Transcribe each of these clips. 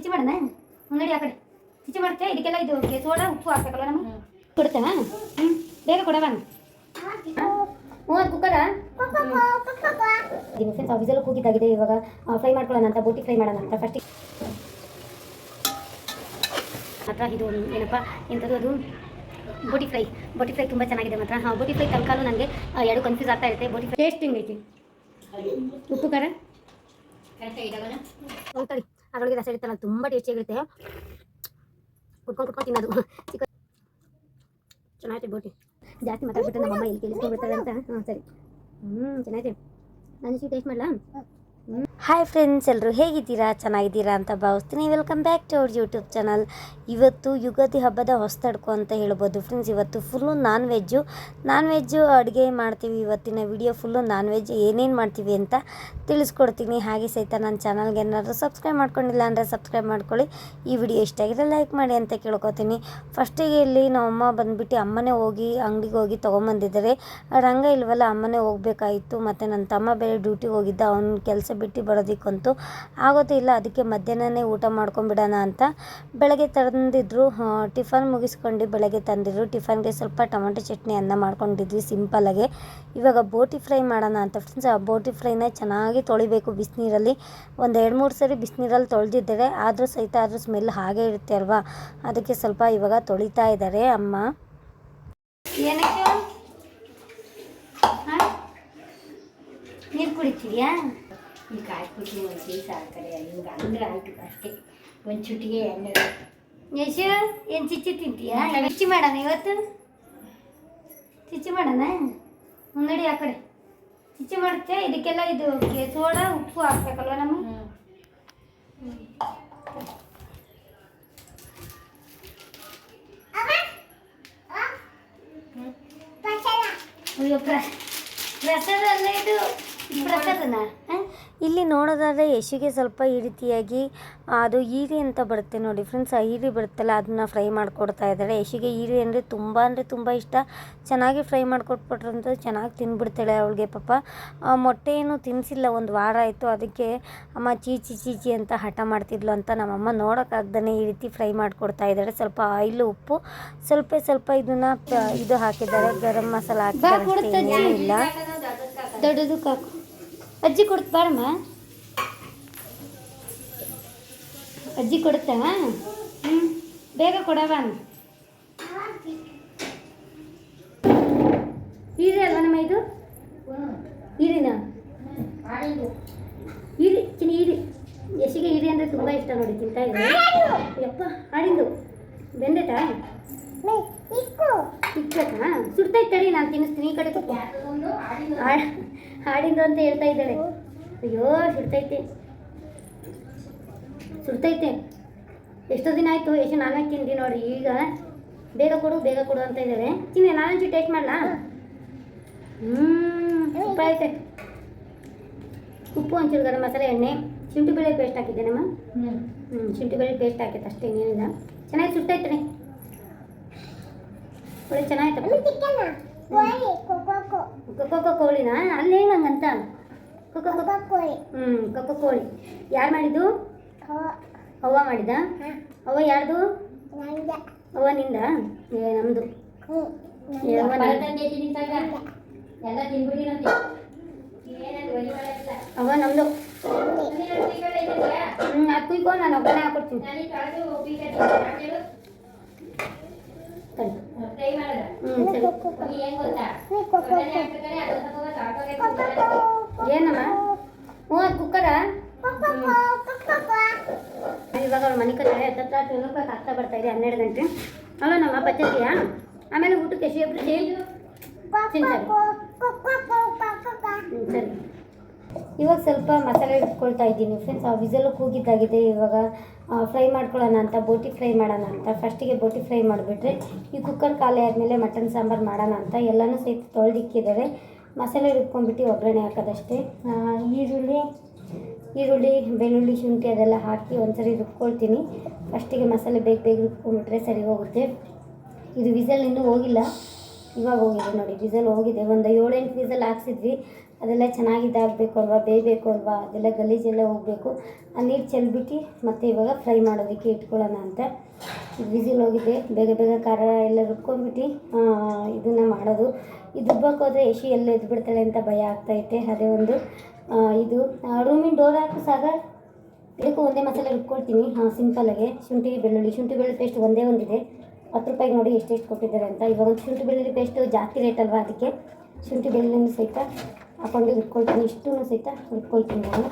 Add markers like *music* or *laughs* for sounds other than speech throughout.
ಚಿಚ್ಚಿ ಮಾಡೋಣ? ಮುಂಗಡಿ ಆ ಕಡೆ. ಚಿಚ್ಚಿ ಮಾಡುತ್ತೆ ಇದಕ್ಕೆಲ್ಲ ಇದು ಸೋಡಾ ಉಪ್ಪು ಹಾಕ್ಬೇಕಲ್ಲ ನಮ್ಮ ಕೊಡ್ತೇನ ಹ್ಞೂ ಬೇಗ ಕೊಡವ ಮೂವತ್ತು ಕುಕ್ಕರ? ಫ್ರೆಂಡ್ಸ್ ವಿಸಲ್ ಕೂಗಿದ್ದಾಗಿದೆ ಇವಾಗ ಫ್ರೈ ಮಾಡ್ಕೊಳ್ಳೋಣ ಅಂತ ಬೋಟಿ ಫ್ರೈ ಮಾಡೋಣ ಅಂತ. ಫಸ್ಟಿಗೆ ಮಾತ್ರ ಇದು ಏನಪ್ಪ ಎಂಥದ್ದು ಅದು? ಬೋಟಿ ಫ್ರೈ ಬೋಟಿ ಫ್ರೈ ತುಂಬ ಚೆನ್ನಾಗಿದೆ ಮಾತ್ರ. ಹಾಂ ಬೋಟಿ ಫ್ರೈ ತನಕನೂ ನನಗೆ ಎರಡು ಕನ್ಫ್ಯೂಸ್ ಆಗ್ತಾ ಇರುತ್ತೆ. ಬೋಟಿ ಫ್ರೈ ಟೇಸ್ಟ್ ಹೆಂಗೈತಿ ಉಪ್ಪು ಖಾರ? ಹೋಗ್ತದೆ ಅದರೊಳಗೆ ರಸ ಇರುತ್ತಲ್ಲ ತುಂಬ ಟೇಸ್ಟಿಯಾಗಿರುತ್ತೆ ಕುಟ್ಕೊಂಡು ಕುಟ್ಕೊಂಡು ತಿನ್ನೋದು. ಚಿಕ್ಕ ಚೆನ್ನಾಗಿದೆ ಬೋಟಿ. ಜಾಸ್ತಿ ಮಾತಾಡ್ಬಿಟ್ಟು ನಮ್ಮ ಅಮ್ಮ ಎಲ್ಲಿ ಕೇಳಿಸ್ಕೊಂಡ್ಬಿಡ್ತಾರೆ ಅಂತ. ಹಾಂ, ಸರಿ. ಹ್ಞೂ ಚೆನ್ನಾಗಿದೆ ನಾನು ಟೇಸ್ಟ್ ಮಾಡಲಾ? ಹಾಯ್ ಫ್ರೆಂಡ್ಸ್ ಎಲ್ಲರೂ ಹೇಗಿದ್ದೀರಾ? ಚೆನ್ನಾಗಿದ್ದೀರಾ ಅಂತ ಭಾವಿಸ್ತೀನಿ. ವೆಲ್ಕಮ್ ಬ್ಯಾಕ್ ಟು ಅವ್ರ ಯೂಟ್ಯೂಬ್ ಚಾನಲ್ ಇವತ್ತು ಯುಗಾದಿ ಹಬ್ಬದ ಹೊಸ್ತಡ್ಕು ಅಂತ ಹೇಳ್ಬೋದು. ಫ್ರೆಂಡ್ಸ್ ಇವತ್ತು full non veg non veg ಅಡುಗೆ ಮಾಡ್ತೀವಿ. ಇವತ್ತಿನ ವಿಡಿಯೋ ಫುಲ್ಲು ನಾನ್ ವೆಜ್ ಏನೇನು ಮಾಡ್ತೀವಿ ಅಂತ ತಿಳಿಸ್ಕೊಡ್ತೀನಿ. ಹಾಗೆ ಸಹಿತ ನನ್ನ ಚಾನಲ್ಗೆ ಏನಾದರೂ ಸಬ್ಸ್ಕ್ರೈಬ್ ಮಾಡ್ಕೊಂಡಿಲ್ಲ ಅಂದರೆ ಸಬ್ಸ್ಕ್ರೈಬ್ ಮಾಡ್ಕೊಳ್ಳಿ. ಈ ವಿಡಿಯೋ ಇಷ್ಟ ಆಗಿದ್ರೆ ಲೈಕ್ ಮಾಡಿ ಅಂತ ಕೇಳ್ಕೊತೀನಿ. ಫಸ್ಟಿಗೆ ಇಲ್ಲಿ ನಮ್ಮಮ್ಮ ಬಂದುಬಿಟ್ಟು ಅಮ್ಮನೇ ಹೋಗಿ ಅಂಗಡಿಗೆ ಹೋಗಿ ತೊಗೊಂಬಂದಿದ್ದಾರೆ. ರಂಗ ಇಲ್ವಲ್ಲ, ಅಮ್ಮನೇ ಹೋಗ್ಬೇಕಾಯಿತು. ಮತ್ತು ನನ್ನ ತಮ್ಮ ಬೇರೆ ಡ್ಯೂಟಿಗೆ ಹೋಗಿದ್ದ. ಅವ್ನ ಕೆಲಸ ಬಿಟ್ಟು ಬರೋದಕ್ಕಂತೂ ಆಗೋದೇ ಇಲ್ಲ. ಅದಕ್ಕೆ ಮಧ್ಯಾಹ್ನನೇ ಊಟ ಮಾಡ್ಕೊಂಬಿಡೋಣ ಅಂತ ಬೆಳಗ್ಗೆ ತಂದಿದ್ರು. ಟಿಫನ್ ಮುಗಿಸ್ಕೊಂಡು ಬೆಳಗ್ಗೆ ತಂದಿದ್ರು. ಟಿಫನ್ಗೆ ಸ್ವಲ್ಪ ಟೊಮೆಟೊ ಚಟ್ನಿ ಅನ್ನ ಮಾಡ್ಕೊಂಡಿದ್ವಿ ಸಿಂಪಲ್ಲಾಗೆ ಇವಾಗ ಬೋಟಿ ಫ್ರೈ ಮಾಡೋಣ ಅಂತ ಫ್ರೆಂಡ್ಸ್. ಆ ಬೋಟಿ ಫ್ರೈನ ಚೆನ್ನಾಗಿ ತೊಳಿಬೇಕು ಬಿಸಿನೀರಲ್ಲಿ. ಒಂದು ಎರಡು ಮೂರು ಸರಿ ಬಿಸಿನೀರಲ್ಲಿ ತೊಳೆದಿದ್ದಾರೆ ಆದರೂ ಸಹಿತ ಅದ್ರ ಸ್ಮೆಲ್ ಹಾಗೆ ಇರುತ್ತೆ ಅಲ್ವಾ? ಅದಕ್ಕೆ ಸ್ವಲ್ಪ ಇವಾಗ ತೊಳಿತಾ ಇದ್ದಾರೆ ಅಮ್ಮ. ಏನಕ್ಕೆ? ನೀರು ಕುಡಿತೀಯಾ? ಈ ಹಾಕ್ಬಿಟ್ಟು ಒಂದು ಪೀಸ್ ಹಾಕ್ತಾರೆ ಹಿಂಗೆ ಅಂದ್ರೆ ಆಯ್ತು ಅಷ್ಟೇ. ಒಂದು ಚುಟಿಗೆ ಎಣ್ಣೆ. ಯಶು ಏನು ಚಿಚ್ಚಿ ತಿಂತೀಯಾ? ಚಿಚ್ಚಿ ಮಾಡೋಣ ಇವತ್ತು? ಚಿಚ್ಚಿ ಮಾಡೋಣ? ಮುಂಗಡಿ ಆ ಕಡೆ. ಚಿಚ್ಚಿ ಮಾಡುತ್ತೆ. ಇದಕ್ಕೆಲ್ಲ ಇದು ಸೋಡಾ ಉಪ್ಪು ಹಾಕ್ಬೇಕಲ್ವ ನಮ್ಮ? ಅಯ್ಯೋ, ಪ್ರ- ಪ್ರಸಾದ ಅಲ್ಲ ಇದು. ಇಲ್ಲಿ ನೋಡೋದಾದ್ರೆ ಯಶಿಗೆ ಸ್ವಲ್ಪ ಈ ರೀತಿಯಾಗಿ ಅದು ಈರಿ ಅಂತ ಬರುತ್ತೆ ನೋಡಿ ಫ್ರೆಂಡ್ಸ್ ಆ ಈರಿ ಬರುತ್ತಲ್ಲ ಅದನ್ನ ಫ್ರೈ ಮಾಡಿಕೊಡ್ತಾ ಇದ್ದಾರೆ ಯಶಿಗೆ ಈರಿ ಅಂದರೆ ತುಂಬ ಅಂದರೆ ತುಂಬ ಇಷ್ಟ. ಚೆನ್ನಾಗಿ ಫ್ರೈ ಮಾಡಿಕೊಟ್ಬಿಟ್ರಂತ ಚೆನ್ನಾಗಿ ತಿಂದ್ಬಿಡ್ತಾಳೆ ಅವಳಿಗೆ ಪಾಪ. ಮೊಟ್ಟೆ ಏನು ತಿನ್ನಿಸಿಲ್ಲ ಒಂದು ವಾರ ಆಯಿತು ಅದಕ್ಕೆ ಅಮ್ಮ ಚೀಚಿ ಚೀಚಿ ಅಂತ ಹಠ ಮಾಡ್ತಿದ್ಲು ಅಂತ ನಮ್ಮಮ್ಮ ನೋಡೋಕ್ಕಾಗ್ದೇ ಈ ರೀತಿ ಫ್ರೈ ಮಾಡಿಕೊಡ್ತಾ ಇದ್ದಾರೆ ಸ್ವಲ್ಪ ಆಯಿಲು ಉಪ್ಪು ಸ್ವಲ್ಪ ಸ್ವಲ್ಪ ಇದನ್ನ ಇದು ಹಾಕಿದ್ದಾರೆ ಗರಂ ಮಸಾಲ ಹಾಕಿದ್ದಾರೆ ಇಲ್ಲ ದೊಡ್ಡದು ಕಾಕು. ಅಜ್ಜಿ ಕೊಡ್ತ ಬಾರಮ್ಮ. ಅಜ್ಜಿ ಕೊಡುತ್ತಾ? ಹ್ಞೂ ಬೇಗ ಕೊಡವ ಈರಿ ಅಲ್ವಾ ನಮ್ಮ ಇದು? ಈರಿನ ಈರಿ ತಿನ್ನಿ ಈರಿ ಯಶಿಗೆ ಈರಿ ಅಂದರೆ ತುಂಬ ಇಷ್ಟ ನೋಡಿ ತಿಂತಾ ಇದೆ ಯಪ್ಪ ಹಾಡಿಂದು. ಬೆಂದೈತಾ? ಇಕ್ಕತ್ತಾ ಸುಡ್ತೈತೆ ತಡಿ ನಾನು ತಿನ್ನಿಸ್ತೀನಿ ಈ ಕಡೆ ಕೂತ್ಕೋ. ಹಾಡ್- ಹಾಡಿಂದು ಅಂತ ಹೇಳ್ತಾ ಇದ್ದಾಳೆ ಅಯ್ಯೋ, ಸುಡ್ತೈತೆ. ಸುಡ್ತೈತೆ. ಎಷ್ಟೋ ದಿನ ಆಯಿತು ಎಷ್ಟು ನಾನೇ ತಿಂದು ನೋಡ್ರಿ. ಈಗ ಬೇಗ ಕೊಡು ಬೇಗ ಕೊಡು ಅಂತ ಇದ್ದಾರೆ. ತಿನ್ನೆ ನಾನೊಂಚು ಟೇಸ್ಟ್ ಮಾಡಲಾ? ಹ್ಞೂ ಐತೆ. ಉಪ್ಪು ಒಂಚೂರು ಗರಂ ಮಸಾಲೆ, ಎಣ್ಣೆ, ಶುಂಠಿ ಬೆಳೆ ಪೇಸ್ಟ್ ಹಾಕಿದ್ದೇನಮ್ಮ? ಹ್ಞೂ ಶುಂಠಿ ಬೆಳೆ ಪೇಸ್ಟ್ ಹಾಕೈತೆ ಅಷ್ಟೇ, ಏನಿಲ್ಲ. ಚೆನ್ನಾಗಿ ಸುಟ್ಟೈತೆ ಒಳ್ಳೆ ಚೆನ್ನಾಗಿತ್ತು ಕೊಕ್ಕೋ ಕೋಳಿನಾ? ಅಲ್ಲೇ ಹಂಗಂತ ಕೊಕ್ಕೋ ಕೋಳಿ. ಹ್ಞೂ ಕೊಕ್ಕೋ ಕೋಳಿ. ಯಾರು ಮಾಡಿದ್ದು? ಅವ್ವ. ಮಾಡಿದ? ಅವ್ವ ಯಾರ್ದು? ಅವ್ವ ನಿಂದ? ಏ ನಮ್ಮದು ಅವ್ವ ನಮ್ಮದು? ಹ್ಞೂ ಅದು ಕುಯ್ಕೋ ನಾನು ಒಬ್ಬನೇ ಹಾಕೊಡ್ತೀನಿ. ಏನಮ್ಮ? ಹ್ಞೂ, ಅದು ಇವಾಗ ಅವ್ರ ಮನೆ ಕಡೆ ಹತ್ತತ್ರ ರೂಪಾಯಿ ಆಗ್ತಾ ಬರ್ತಾ ಇದೆ, ಹನ್ನೆರಡು ಗಂಟೆ. ಅಲ್ಲ ನಮ್ಮ ಪದ್ಧತಿಯ ಆಮೇಲೆ ಊಟಕ್ಕೆ ಹ್ಞೂ ಸರಿ. ಇವಾಗ ಸ್ವಲ್ಪ ಮಸಾಲೆ ಇಟ್ಕೊಳ್ತಾ ಇದ್ದೀನಿ ಫ್ರೆಂಡ್ಸ್ ಆ ವಿಸಲು ಕೂಗಿದ್ದಾಗಿದೆ. ಇವಾಗ ಫ್ರೈ ಮಾಡ್ಕೊಳ್ಳೋಣ ಅಂತ, ಬೋಟಿ ಫ್ರೈ ಮಾಡೋಣ ಅಂತ. ಫಸ್ಟಿಗೆ ಬೋಟಿ ಫ್ರೈ ಮಾಡಿಬಿಟ್ರೆ, ಈ ಕುಕ್ಕರ್ ಖಾಲಿ ಆದಮೇಲೆ ಮಟನ್ ಸಾಂಬಾರು ಮಾಡೋಣ ಅಂತ ಎಲ್ಲನೂ ಸಹಿತ ತೊಳೆದಿಕ್ಕಿದ್ದಾರೆ. ಮಸಾಲೆ ರುಬ್ಕೊಂಡ್ಬಿಟ್ಟು ಒಗ್ಗರಣೆ ಹಾಕೋದಷ್ಟೇ. ಈರುಳ್ಳಿ ಈರುಳ್ಳಿ, ಬೆಳ್ಳುಳ್ಳಿ, ಶುಂಠಿ ಅದೆಲ್ಲ ಹಾಕಿ ಒಂದ್ಸರಿ ರುಬ್ಕೊಳ್ತೀನಿ. ಫಸ್ಟಿಗೆ ಮಸಾಲೆ ಬೇಗ ಬೇಗ ರುಬ್ಕೊಂಡ್ಬಿಟ್ರೆ ಸರಿ ಹೋಗುತ್ತೆ. ಇದು ವಿಸಲ್ ಇನ್ನೂ ಹೋಗಿಲ್ಲ. ಇವಾಗ ಹೋಗಿದೆ ನೋಡಿ, ವಿಸಲ್ ಹೋಗಿದೆ. ಒಂದು ಏಳೆಂಟು ವಿಸಲ್ ಹಾಕ್ಸಿದ್ವಿ. ಅದೆಲ್ಲ ಚೆನ್ನಾಗಿ ಇದಾಗಬೇಕು ಅಲ್ವಾ, ಬೇಯಬೇಕು ಅಲ್ವಾ, ಅದೆಲ್ಲ ಗಲೀಜೆಲ್ಲ ಹೋಗಬೇಕು. ಆ ನೀರು ಚೆಲ್ಬಿಟ್ಟು ಮತ್ತೆ ಇವಾಗ ಫ್ರೈ ಮಾಡೋದಕ್ಕೆ ಇಟ್ಕೊಳ್ಳೋಣ ಅಂತ. ವಿಸಿಲ್ ಹೋಗಿದೆ. ಬೇಗ ಬೇಗ ಖಾರ ಎಲ್ಲ ರುಬ್ಕೊಂಡ್ಬಿಟ್ಟು ಇದನ್ನು ಮಾಡೋದು. ಇದು ಹೋದರೆ ಯಶಿ ಎಲ್ಲ ಎದ್ದು ಬಿಡ್ತಾಳೆ ಅಂತ ಭಯ ಆಗ್ತೈತೆ ಅದೇ ಒಂದು ಇದು ರೂಮಿನ ಡೋರ್ ಹಾಕು ಸಾಗ ಇದಕ್ಕೂ ಒಂದೇ ಮಸಾಲೆ ರುಬ್ಕೊಳ್ತೀನಿ. ಹಾಂ ಸಿಂಪಲ್ಲಾಗೆ ಶುಂಠಿ, ಬೆಳ್ಳುಳ್ಳಿ. ಶುಂಠಿ, ಬೆಳ್ಳುಳ್ಳಿ ಪೇಸ್ಟ್ ಒಂದೇ ಒಂದಿದೆ. ಹತ್ತು ರೂಪಾಯಿಗೆ ನೋಡಿ ಎಷ್ಟೆಷ್ಟು ಕೊಟ್ಟಿದ್ದಾರೆ ಅಂತ. ಇವಾಗ ಒಂದು ಶುಂಠಿ, ಬೆಳ್ಳುಳ್ಳಿ ಪೇಸ್ಟು ಜಾಸ್ತಿ ರೇಟ್ ಅಲ್ವಾ ಅದಕ್ಕೆ? ಶುಂಠಿ ಬೆಳ್ಳುಳ್ಳಿ ಸಹಿತ ಹಾಕೊಂಡು ರುಬ್ಕೊಳ್ತೀನಿ ಇಷ್ಟೂ ಸಹಿತ ರುಬ್ಕೊಳ್ತೀನಿ ನಾನು.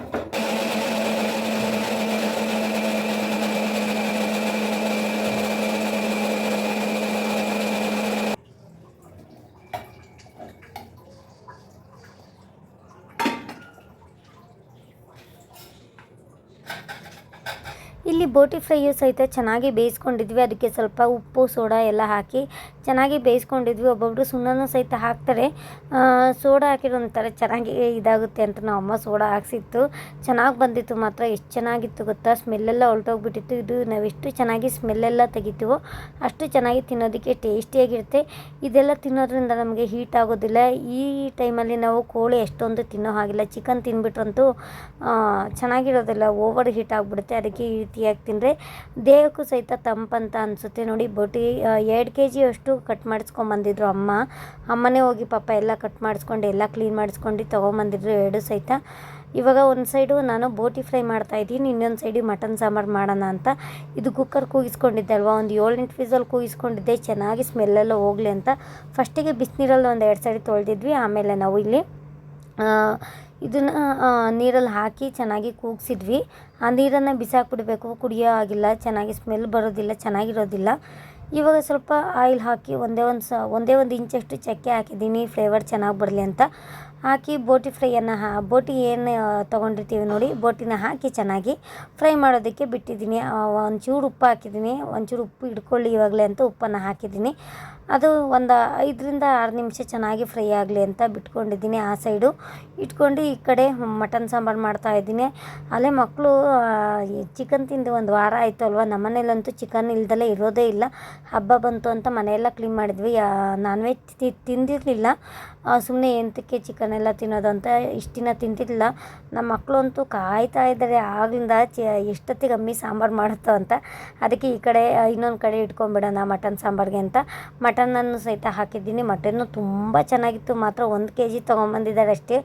ಇಲ್ಲಿ ಬೋಟಿ ಫ್ರೈಯು ಸಹಿತ ಚೆನ್ನಾಗಿ ಬೇಯಿಸ್ಕೊಂಡಿದ್ವಿ. ಅದಕ್ಕೆ ಸ್ವಲ್ಪ ಉಪ್ಪು, ಸೋಡಾ ಎಲ್ಲ ಹಾಕಿ ಚೆನ್ನಾಗಿ ಬೇಯಿಸ್ಕೊಂಡಿದ್ವಿ. ಒಬ್ಬೊಬ್ಬರು ಸುಣ್ಣನ ಸಹಿತ ಹಾಕ್ತಾರೆ. ಸೋಡಾ ಹಾಕಿರೋ ಒಂಥರ ಚೆನ್ನಾಗಿ ಇದಾಗುತ್ತೆ ಅಂತ ನಮ್ಮ ಅಮ್ಮ ಸೋಡಾ ಹಾಕ್ಸಿತ್ತು. ಚೆನ್ನಾಗಿ ಬಂದಿತ್ತು ಮಾತ್ರ. ಎಷ್ಟು ಚೆನ್ನಾಗಿತ್ತು ಗೊತ್ತಾ? ಸ್ಮೆಲ್ಲೆಲ್ಲ ಹೊಲ್ಟೋಗ್ಬಿಟ್ಟಿತ್ತು. ಇದು ನಾವೆಷ್ಟು ಚೆನ್ನಾಗಿ ಸ್ಮೆಲ್ಲೆಲ್ಲ ತೆಗಿತೀವೋ ಅಷ್ಟು ಚೆನ್ನಾಗಿ ತಿನ್ನೋದಕ್ಕೆ ಟೇಸ್ಟಿಯಾಗಿರುತ್ತೆ ಇದೆಲ್ಲ ತಿನ್ನೋದ್ರಿಂದ ನಮಗೆ ಹೀಟ್ ಆಗೋದಿಲ್ಲ. ಈ ಟೈಮಲ್ಲಿ ನಾವು ಕೋಳಿ ಎಷ್ಟೊಂದು ತಿನ್ನೋ ಹಾಗಿಲ್ಲ. ಚಿಕನ್ ತಿನ್ಬಿಟ್ರಂತೂ ಚೆನ್ನಾಗಿರೋದಿಲ್ಲ. ಓವರ್ ಹೀಟ್ ಆಗಿಬಿಡುತ್ತೆ. ಅದಕ್ಕೆ ಈ ರೀತಿಯಾಗಿ ತಿಂದರೆ ದೇಹಕ್ಕೂ ಸಹಿತ ತಂಪಂತ ಅನಿಸುತ್ತೆ. ನೋಡಿ, ಬೋಟಿ ಎರಡು ಕೆ ಜಿ ಅಷ್ಟು ಕಟ್ ಮಾಡಿಸ್ಕೊಂಬಂದಿದ್ರು ಅಮ್ಮ. ಅಮ್ಮನೇ ಹೋಗಿ ಪಾಪ ಎಲ್ಲ ಕಟ್ ಮಾಡಿಸ್ಕೊಂಡು ಎಲ್ಲ ಕ್ಲೀನ್ ಮಾಡಿಸ್ಕೊಂಡು ತೊಗೊಂಬಂದಿದ್ರು ಎರಡು ಸಹಿತ. ಇವಾಗ ಒಂದು ಸೈಡು ನಾನು ಬೋಟಿ ಫ್ರೈ ಮಾಡ್ತಾ ಇದ್ದೀನಿ, ಇನ್ನೊಂದು ಸೈಡು ಮಟನ್ ಸಾಂಬಾರು ಮಾಡೋಣ ಅಂತ. ಇದು ಕುಕ್ಕರ್ ಕೂಗಿಸ್ಕೊಂಡಿದ್ದೆ ಅಲ್ವಾ? ಒಂದು ಏಳೆಂಟು ಫೀಸಲ್ಲಿ ಕೂಗಿಸ್ಕೊಂಡಿದ್ದೆ, ಚೆನ್ನಾಗಿ ಸ್ಮೆಲ್ಲೆಲ್ಲ ಹೋಗಲಿ ಅಂತ. ಫಸ್ಟಿಗೆ ಬಿಸಿನೀರಲ್ಲಿ ಒಂದು ಎರಡು ಸೈಡಿ ತೊಳೆದಿದ್ವಿ, ಆಮೇಲೆ ನಾವು ಇಲ್ಲಿ ಇದನ್ನು ನೀರಲ್ಲಿ ಹಾಕಿ ಚೆನ್ನಾಗಿ ಕೂಗಿಸಿದ್ವಿ. ಆ ನೀರನ್ನು ಬಿಸಾಕ್ಬಿಡ್ಬೇಕು, ಕುಡಿಯೋ ಆಗಿಲ್ಲ ಚೆನ್ನಾಗಿ ಸ್ಮೆಲ್ ಬರೋದಿಲ್ಲ, ಚೆನ್ನಾಗಿರೋದಿಲ್ಲ. ಇವಾಗ ಸ್ವಲ್ಪ ಆಯಿಲ್ ಹಾಕಿ ಒಂದೇ ಒಂದು ಸ, ಒಂದೇ ಒಂದು ಇಂಚಷ್ಟು ಚಕ್ಕೆ ಹಾಕಿದ್ದೀನಿ. ಫ್ಲೇವರ್ ಚೆನ್ನಾಗಿ ಬರಲಿ ಅಂತ. ಹಾಕಿ ಬೋಟಿ ಫ್ರೈಯನ್ನು ಹಾ, ಬೋಟಿ ಏನು ತೊಗೊಂಡಿರ್ತೀವಿ ನೋಡಿ. ಬೋಟಿನ ಹಾಕಿ ಚೆನ್ನಾಗಿ ಫ್ರೈ ಮಾಡೋದಕ್ಕೆ ಬಿಟ್ಟಿದ್ದೀನಿ. ಒಂಚೂರು ಉಪ್ಪು ಹಾಕಿದ್ದೀನಿ. ಒಂಚೂರು ಉಪ್ಪು ಹಿಡ್ಕೊಳ್ಳಿ ಇವಾಗಲೇ ಅಂತ ಉಪ್ಪನ್ನು ಹಾಕಿದ್ದೀನಿ. ಅದು ಒಂದು ಐದರಿಂದ ಆರು ನಿಮಿಷ ಚೆನ್ನಾಗಿ ಫ್ರೈ ಆಗಲಿ ಅಂತ ಬಿಟ್ಕೊಂಡಿದ್ದೀನಿ ಆ ಸೈಡು. ಇಟ್ಕೊಂಡು ಈ ಕಡೆ ಮಟನ್ ಸಾಂಬಾರು ಮಾಡ್ತಾ ಇದ್ದೀನಿ. ಅಲ್ಲೇ ಮಕ್ಕಳು ಚಿಕನ್ ತಿಂದು ಒಂದು ವಾರ ಆಯಿತು ಅಲ್ವಾ? ನಮ್ಮನೇಲಂತೂ ಚಿಕನ್ ಇಲ್ದಲೇ ಇರೋದೇ ಇಲ್ಲ. ಹಬ್ಬ ಬಂತು ಅಂತ ಮನೆಯೆಲ್ಲ ಕ್ಲೀನ್ ಮಾಡಿದ್ವಿ. ನಾನ್ ವೆಜ್ ತಿಂದಿರಲಿಲ್ಲ. ಸುಮ್ಮನೆ ಎಂತಕ್ಕೆ ಚಿಕನ್ ಎಲ್ಲ ತಿನ್ನೋದು ಅಂತ ಇಷ್ಟು ದಿನ ತಿಂತಿರಲಿಲ್ಲ ನಮ್ಮ ಮಕ್ಕಳು ಅಂತೂ ಕಾಯ್ತಾ ಇದ್ದಾರೆ. ಆಗಲಿಂದ ಚ, ಎಷ್ಟೊತ್ತಿಗೆ ಅಮ್ಮಿ ಸಾಂಬಾರು ಮಾಡುತ್ತೋ ಅಂತ. ಅದಕ್ಕೆ ಈ ಕಡೆ ಇನ್ನೊಂದು ಕಡೆ ಇಟ್ಕೊಂಬಿಡೋಣ ಮಟನ್ ಸಾಂಬಾರಿಗೆ ಅಂತ. ಮಟನನ್ನು ಸಹಿತ ಹಾಕಿದ್ದೀನಿ. ಮಟನ್ನು ತುಂಬ ಚೆನ್ನಾಗಿತ್ತು. ಮಾತ್ರ ಒಂದು ಕೆ ಜಿ ತೊಗೊಂಬಂದಿದ್ದಾರೆ ಅಷ್ಟೇ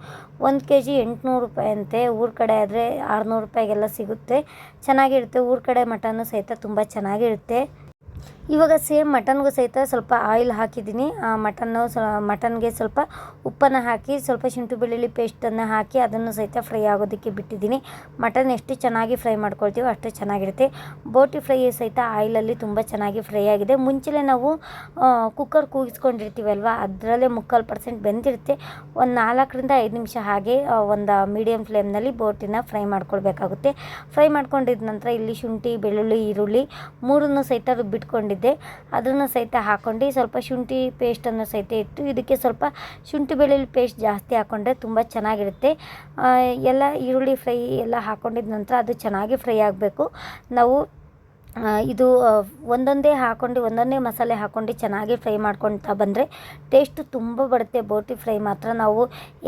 ಒಂದು ಕೆ ಜಿ ಎಂಟುನೂರು ರೂಪಾಯಿ ಅಂತೆ. ಊರ ಕಡೆ ಆದರೆ ಆರುನೂರು ರೂಪಾಯಿಗೆಲ್ಲ ಸಿಗುತ್ತೆ. ಚೆನ್ನಾಗಿರುತ್ತೆ. ಊರ ಕಡೆ ಮಟನ್ನು ಸಹಿತ ತುಂಬ ಚೆನ್ನಾಗಿರುತ್ತೆ. ಇವಾಗ ಸೇಮ್ ಮಟನ್ಗೂ ಸಹಿತ ಸ್ವಲ್ಪ ಆಯಿಲ್ ಹಾಕಿದ್ದೀನಿ. ಆ ಮಟನ್ನು ಸ ಮಟನ್ಗೆ ಸ್ವಲ್ಪ ಉಪ್ಪನ್ನು ಹಾಕಿ, ಸ್ವಲ್ಪ ಶುಂಠಿ ಬೆಳ್ಳುಳ್ಳಿ ಪೇಸ್ಟನ್ನು ಹಾಕಿ, ಅದನ್ನು ಸಹಿತ ಫ್ರೈ ಆಗೋದಕ್ಕೆ ಬಿಟ್ಟಿದ್ದೀನಿ. ಮಟನ್ ಎಷ್ಟು ಚೆನ್ನಾಗಿ ಫ್ರೈ ಮಾಡ್ಕೊಳ್ತೀವೋ ಅಷ್ಟು ಚೆನ್ನಾಗಿರುತ್ತೆ. ಬೋಟಿ ಫ್ರೈ ಸಹಿತ ಆಯಿಲಲ್ಲಿ ತುಂಬ ಚೆನ್ನಾಗಿ ಫ್ರೈ ಆಗಿದೆ. ಮುಂಚೆಲೇ ನಾವು ಕುಕ್ಕರ್ ಕೂಗಿಸ್ಕೊಂಡಿರ್ತೀವಲ್ವ, ಅದರಲ್ಲೇ ಮುಕ್ಕಾಲು ಪರ್ಸೆಂಟ್ ಬೆಂದಿರುತ್ತೆ. ಒಂದು ನಾಲ್ಕರಿಂದ ಐದು ನಿಮಿಷ ಹಾಗೆ ಒಂದು ಮೀಡಿಯಮ್ ಫ್ಲೇಮ್ನಲ್ಲಿ ಬೋಟಿನ ಫ್ರೈ ಮಾಡ್ಕೊಳ್ಬೇಕಾಗುತ್ತೆ. ಫ್ರೈ ಮಾಡ್ಕೊಂಡಿದ ನಂತರ ಇಲ್ಲಿ ಶುಂಠಿ, ಬೆಳ್ಳುಳ್ಳಿ, ಈರುಳ್ಳಿ ಮೂರನ್ನು ಸಹಿತ ರುಬ್ಬಿಟ್ಕೊಂಡಿದ್ದೆ ಅದನ್ನು ಸಹಿತ ಹಾಕ್ಕೊಂಡು ಸ್ವಲ್ಪ ಶುಂಠಿ ಪೇಸ್ಟನ್ನು ಸಹಿತ ಇಟ್ಟು ಇದಕ್ಕೆ ಸ್ವಲ್ಪ ಶುಂಠಿ ಬೆಳ್ಳುಳ್ಳಿ ಪೇಸ್ಟ್ ಜಾಸ್ತಿ ಹಾಕ್ಕೊಂಡ್ರೆ ತುಂಬ ಚೆನ್ನಾಗಿರುತ್ತೆ. ಎಲ್ಲ ಈರುಳ್ಳಿ ಫ್ರೈ ಎಲ್ಲ ಹಾಕ್ಕೊಂಡಿದ ನಂತರ ಅದು ಚೆನ್ನಾಗಿ ಫ್ರೈ ಆಗಬೇಕು. ನಾವು ಇದು ಒಂದೊಂದೇ ಹಾಕೊಂಡು, ಒಂದೊಂದೇ ಮಸಾಲೆ ಹಾಕ್ಕೊಂಡು ಚೆನ್ನಾಗಿ ಫ್ರೈ ಮಾಡ್ಕೊಳ್ತಾ ಬಂದರೆ ಟೇಸ್ಟ್ ತುಂಬ ಬರುತ್ತೆ. ಬೋಟಿ ಫ್ರೈ ಮಾತ್ರ ನಾವು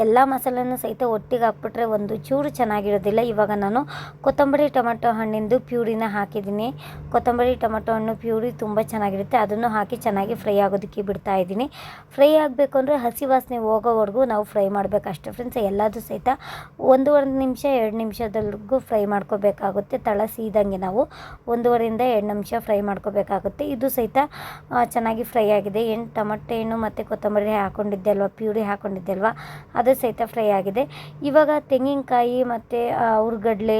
ಎಲ್ಲ ಮಸಾಲೆನೂ ಸಹಿತ ಒಟ್ಟಿಗೆ ಹಾಕ್ಬಿಟ್ರೆ ಒಂದು ಚೂರು ಚೆನ್ನಾಗಿರೋದಿಲ್ಲ. ಇವಾಗ ನಾನು ಕೊತ್ತಂಬರಿ ಟೊಮೆಟೊ ಹಣ್ಣಿಂದು ಪ್ಯೂರಿನ ಹಾಕಿದ್ದೀನಿ. ಕೊತ್ತಂಬರಿ ಟೊಮೆಟೊ ಹಣ್ಣು ಪ್ಯೂರಿ ತುಂಬ ಚೆನ್ನಾಗಿರುತ್ತೆ. ಅದನ್ನು ಹಾಕಿ ಚೆನ್ನಾಗಿ ಫ್ರೈ ಆಗೋದಕ್ಕೆ ಬಿಡ್ತಾ ಇದ್ದೀನಿ. ಫ್ರೈ ಆಗಬೇಕು ಅಂದರೆ ಹಸಿ ವಾಸನೆ ಹೋಗೋವರೆಗೂ ನಾವು ಫ್ರೈ ಮಾಡಬೇಕು. ಅಷ್ಟೇ ಫ್ರೆಂಡ್ಸ್ ಎಲ್ಲದೂ ಸಹಿತ ಒಂದೂವರೆ ನಿಮಿಷ, ಎರಡು ನಿಮಿಷದವರೆಗೂ ಫ್ರೈ ಮಾಡ್ಕೋಬೇಕಾಗುತ್ತೆ. ತಳ ಸೀದಂಗೆ ನಾವು ಒಂದೂವರೆಯಿಂದ ಎರಡು ನಿಮಿಷ ಫ್ರೈ ಮಾಡ್ಕೋಬೇಕಾಗುತ್ತೆ. ಇದು ಸಹಿತ ಚೆನ್ನಾಗಿ ಫ್ರೈ ಆಗಿದೆ. ಏನು ಟೊಮಟೆ ಹಣ್ಣು ಮತ್ತು ಕೊತ್ತಂಬರಿ ಹಾಕ್ಕೊಂಡಿದ್ದೆ ಅಲ್ವಾ? ಪ್ಯೂರಿ ಹಾಕ್ಕೊಂಡಿದ್ದೆ ಅಲ್ವಾ? ಅದು ಸಹಿತ ಫ್ರೈ ಆಗಿದೆ. ಇವಾಗ ತೆಂಗಿನಕಾಯಿ ಮತ್ತು ಹುರ್ಗಡ್ಲೆ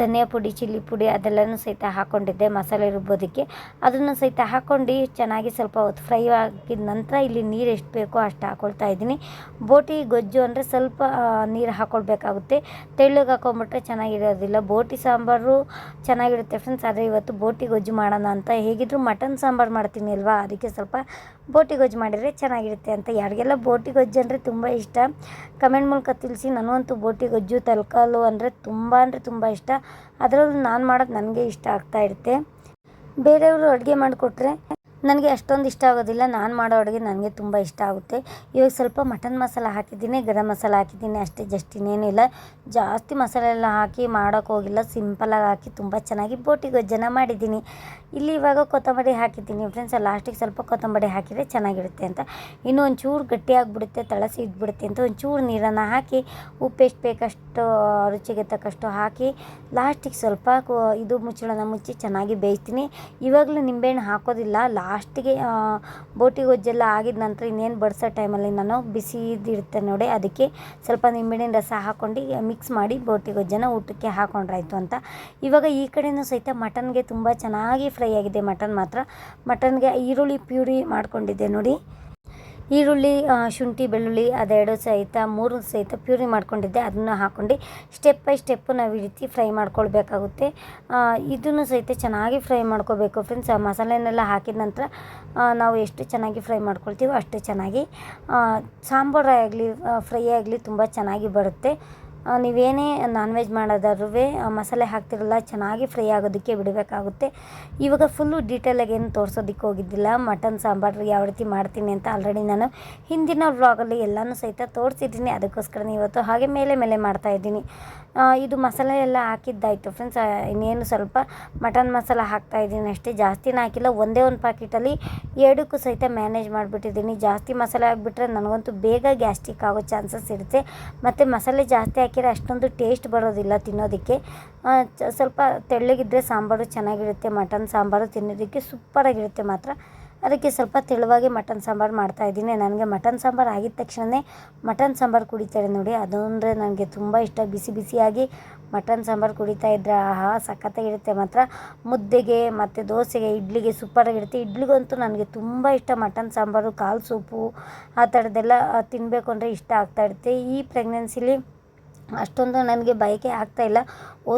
ಧನಿಯಾ ಪುಡಿ, ಚಿಲ್ಲಿ ಪುಡಿ ಅದೆಲ್ಲನೂ ಸಹಿತ ಹಾಕ್ಕೊಂಡಿದ್ದೆ ಮಸಾಲೆ ರುಬ್ಬೋದಕ್ಕೆ. ಅದನ್ನು ಸಹಿತ ಹಾಕ್ಕೊಂಡು ಚೆನ್ನಾಗಿ ಸ್ವಲ್ಪ ಹೊತ್ತು ಫ್ರೈ ಆಗಿದ ನಂತರ ಇಲ್ಲಿ ನೀರು ಎಷ್ಟು ಬೇಕೋ ಅಷ್ಟು ಹಾಕ್ಕೊಳ್ತಾ ಇದ್ದೀನಿ. ಬೋಟಿ ಗೊಜ್ಜು ಅಂದರೆ ಸ್ವಲ್ಪ ನೀರು ಹಾಕ್ಕೊಳ್ಬೇಕಾಗುತ್ತೆ ತೆಳ್ಳಗೆ ಹಾಕೊಂಬಿಟ್ರೆ ಚೆನ್ನಾಗಿರೋದಿಲ್ಲ. ಬೋಟಿ ಸಾಂಬಾರು ಚೆನ್ನಾಗಿರುತ್ತೆ ಫ್ರೆಂಡ್ಸ್ ಆದರೆ ಇವತ್ತು ಬೋಟಿ ಗೊಜ್ಜು ಮಾಡೋಣ ಅಂತ ಹೇಗಿದ್ರು ಮಟನ್ ಸಾಂಬಾರು ಮಾಡ್ತೀನಿ ಅಲ್ವಾ? ಅದಕ್ಕೆ ಸ್ವಲ್ಪ ಬೋಟಿ ಗೊಜ್ಜು ಮಾಡಿದರೆ ಚೆನ್ನಾಗಿರುತ್ತೆ ಅಂತ ಯಾರಿಗೆಲ್ಲ ಬೋಟಿ ಗೊಜ್ಜು ಅಂದರೆ ತುಂಬ ಇಷ್ಟ, ಕಮೆಂಟ್ ಮೂಲಕ ತಿಳಿಸಿ. ನನಗಂತೂ ಬೋಟಿ ಗೊಜ್ಜು, ತಲಕಾಲು ಅಂದರೆ ತುಂಬ ಅಂದರೆ ತುಂಬ ಇಷ್ಟ. ಅದರಲ್ಲೂ ನಾನು ಮಾಡೋದು ನನಗೆ ಇಷ್ಟ ಆಗ್ತಾ ಇರುತ್ತೆ. ಬೇರೆಯವರು ಅಡುಗೆ ಮಾಡಿಕೊಟ್ರೆ ನನಗೆ ಅಷ್ಟೊಂದು ಇಷ್ಟ ಆಗೋದಿಲ್ಲ. ನಾನು ಮಾಡೋ ಅಡುಗೆ ನನಗೆ ತುಂಬ ಇಷ್ಟ ಆಗುತ್ತೆ. ಇವಾಗ ಸ್ವಲ್ಪ ಮಟನ್ ಮಸಾಲ ಹಾಕಿದ್ದೀನಿ, ಗರಂ ಮಸಾಲ ಹಾಕಿದ್ದೀನಿ ಅಷ್ಟೇ ಜಸ್ಟ್ ಇನ್ನೇನಿಲ್ಲ ಜಾಸ್ತಿ ಮಸಾಲೆ ಎಲ್ಲ ಹಾಕಿ ಮಾಡೋಕ್ಕೆ ಹೋಗಿಲ್ಲ. ಸಿಂಪಲಾಗಿ ಹಾಕಿ ತುಂಬ ಚೆನ್ನಾಗಿ ಬೋಟಿ ಗೊಜ್ಜನ ಮಾಡಿದ್ದೀನಿ. ಇಲ್ಲಿ ಇವಾಗ ಕೊತ್ತಂಬರಿ ಹಾಕಿದ್ದೀನಿ ಫ್ರೆಂಡ್ಸ್ ಲಾಸ್ಟಿಗೆ ಸ್ವಲ್ಪ ಕೊತ್ತಂಬರಿ ಹಾಕಿದರೆ ಚೆನ್ನಾಗಿರುತ್ತೆ ಅಂತ. ಇನ್ನೂ ಒಂಚೂರು ಗಟ್ಟಿಯಾಗಿಬಿಡುತ್ತೆ ತಳಸಿ ಇದ್ಬಿಡುತ್ತೆ ಅಂತ. ಒಂಚೂರು ನೀರನ್ನು ಹಾಕಿ, ಉಪ್ಪು ಎಷ್ಟು ಬೇಕಷ್ಟು, ರುಚಿಗೆ ತಕ್ಕಷ್ಟು ಹಾಕಿ ಲಾಸ್ಟಿಗೆ ಸ್ವಲ್ಪ ಇದು ಮುಚ್ಚಳನ ಮುಚ್ಚಿ ಚೆನ್ನಾಗಿ ಬೇಯಿಸ್ತೀನಿ. ಇವಾಗಲೂ ನಿಂಬೆಹಣ್ಣು ಹಾಕೋದಿಲ್ಲ. ಲಾಸ್ಟಿಗೆ ಬೋಟಿ ಗೊಜ್ಜೆಲ್ಲ ಆಗಿದ ನಂತರ ಇನ್ನೇನು ಬಡಿಸೋ ಟೈಮಲ್ಲಿ ನಾನು ಬಿಸಿದಿರುತ್ತೆ ನೋಡಿ, ಅದಕ್ಕೆ ಸ್ವಲ್ಪ ನಿಂಬೆಹಣ್ಣಿನ ರಸ ಹಾಕ್ಕೊಂಡು ಮಿಕ್ಸ್ ಮಾಡಿ ಬೋಟಿ ಗೊಜ್ಜನ ಊಟಕ್ಕೆ ಹಾಕೊಂಡ್ರಾಯ್ತು ಅಂತ. ಇವಾಗ ಈ ಕಡೆಯೂ ಸಹಿತ ಮಟನ್ಗೆ ತುಂಬ ಚೆನ್ನಾಗಿ ಫ್ರೈ ಆಗಿದೆ ಮಟನ್ ಮಾತ್ರ. ಮಟನ್ಗೆ ಈರುಳ್ಳಿ ಪ್ಯೂರಿ ಮಾಡ್ಕೊಂಡಿದ್ದೆ ನೋಡಿ. ಈರುಳ್ಳಿ ಶುಂಠಿ, ಬೆಳ್ಳುಳ್ಳಿ, ಅದೆರಡು ಸಹಿತ, ಮೂರು ಸಹಿತ ಪ್ಯೂರಿ ಮಾಡ್ಕೊಂಡಿದ್ದೆ. ಅದನ್ನು ಹಾಕ್ಕೊಂಡು ಸ್ಟೆಪ್ ಬೈ ಸ್ಟೆಪ್ಪು ನಾವು ಈ ರೀತಿ ಫ್ರೈ ಮಾಡ್ಕೊಳ್ಬೇಕಾಗುತ್ತೆ. ಇದನ್ನು ಸಹಿತ ಚೆನ್ನಾಗಿ ಫ್ರೈ ಮಾಡ್ಕೋಬೇಕು ಫ್ರೆಂಡ್ಸ್. ಆ, ಮಸಾಲೆನೆಲ್ಲ ಹಾಕಿದ ನಂತರ ನಾವು ಎಷ್ಟು ಚೆನ್ನಾಗಿ ಫ್ರೈ ಮಾಡ್ಕೊಳ್ತೀವೋ ಅಷ್ಟು ಚೆನ್ನಾಗಿ ಸಾಂಬಾರಾಗಲಿ ಫ್ರೈ ಆಗಲಿ ತುಂಬ ಚೆನ್ನಾಗಿ ಬರುತ್ತೆ. ನೀವೇನೇ ನಾನ್ ವೆಜ್ ಮಾಡೋದಾದ್ರೂ ಮಸಾಲೆ ಹಾಕ್ತಿರಲ್ಲ, ಚೆನ್ನಾಗಿ ಫ್ರೈ ಆಗೋದಕ್ಕೆ ಬಿಡಬೇಕಾಗುತ್ತೆ. ಇವಾಗ ಫುಲ್ಲು ಡೀಟೇಲಾಗಿ ಏನು ತೋರಿಸೋದಕ್ಕೆ ಹೋಗಿದ್ದಿಲ್ಲ. ಮಟನ್, ಸಾಂಬಾರು, ಯಾವ ರೀತಿ ಮಾಡ್ತೀನಿ ಅಂತ ಆಲ್ರೆಡಿ ನಾನು ಹಿಂದಿನ ವ್ಲಾಗಲ್ಲಿ ಎಲ್ಲನೂ ಸಹಿತ ತೋರಿಸಿದ್ದೀನಿ. ಅದಕ್ಕೋಸ್ಕರ ಇವತ್ತು ಹಾಗೆ ಮೇಲೆ ಮೇಲೆ ಮಾಡ್ತಾಯಿದ್ದೀನಿ ಇದು ಮಸಾಲೆ ಎಲ್ಲ ಹಾಕಿದ್ದಾಯಿತು ಫ್ರೆಂಡ್ಸ್ ಇನ್ನೇನು ಸ್ವಲ್ಪ ಮಟನ್ ಮಸಾಲ ಹಾಕ್ತಾ ಇದ್ದೀನಿ. ಅಷ್ಟೇ ಜಾಸ್ತಿನೇ ಹಾಕಿಲ್ಲ. ಒಂದೇ ಒಂದು ಪ್ಯಾಕೆಟಲ್ಲಿ ಎರಡಕ್ಕೂ ಸಹಿತ ಮ್ಯಾನೇಜ್ ಮಾಡಿಬಿಟ್ಟಿದ್ದೀನಿ. ಜಾಸ್ತಿ ಮಸಾಲೆ ಹಾಕ್ಬಿಟ್ರೆ ನನಗಂತೂ ಬೇಗ ಗ್ಯಾಸ್ಟಿಕ್ ಆಗೋ ಚಾನ್ಸಸ್ ಇರುತ್ತೆ. ಮತ್ತು ಮಸಾಲೆ ಜಾಸ್ತಿ ಹಾಕಿದ್ರೆ ಅಷ್ಟೊಂದು ಟೇಸ್ಟ್ ಬರೋದಿಲ್ಲ ತಿನ್ನೋದಕ್ಕೆ. ಸ್ವಲ್ಪ ತೆಳ್ಳಗಿದ್ದರೆ ಸಾಂಬಾರು ಚೆನ್ನಾಗಿರುತ್ತೆ, ಮಟನ್ ಸಾಂಬಾರು ತಿನ್ನೋದಕ್ಕೆ ಸೂಪರಾಗಿರುತ್ತೆ ಮಾತ್ರ. ಅದಕ್ಕೆ ಸ್ವಲ್ಪ ತೆಳುವಾಗಿ ಮಟನ್ ಸಾಂಬಾರು ಮಾಡ್ತಾಯಿದ್ದೀನಿ ನನಗೆ ಮಟನ್ ಸಾಂಬಾರು ಆಗಿದ ತಕ್ಷಣವೇ ಮಟನ್ ಸಾಂಬಾರು ಕುಡಿತಾರೆ ನೋಡಿ. ಅದು ಅಂದರೆ ನನಗೆ ತುಂಬ ಇಷ್ಟ. ಬಿಸಿ ಬಿಸಿಯಾಗಿ ಮಟನ್ ಸಾಂಬಾರು ಕುಡಿತಾ ಇದ್ದರೆ ಆಹಾ, ಸಖತ್ತಾಗಿರುತ್ತೆ ಮಾತ್ರ. ಮುದ್ದೆಗೆ ಮತ್ತು ದೋಸೆಗೆ, ಇಡ್ಲಿಗೆ ಸೂಪರಾಗಿರುತ್ತೆ. ಇಡ್ಲಿಗಂತೂ ನನಗೆ ತುಂಬ ಇಷ್ಟ ಮಟನ್ ಸಾಂಬಾರು, ಕಾಲು ಸೂಪು, ಆ ಥರದ್ದೆಲ್ಲ ತಿನ್ನಬೇಕು ಅಂದರೆ ಇಷ್ಟ ಆಗ್ತಾ ಇರುತ್ತೆ. ಈ ಪ್ರೆಗ್ನೆನ್ಸಿಲಿ ಅಷ್ಟೊಂದು ನನಗೆ ಬಯಕೆ ಆಗ್ತಾಯಿಲ್ಲ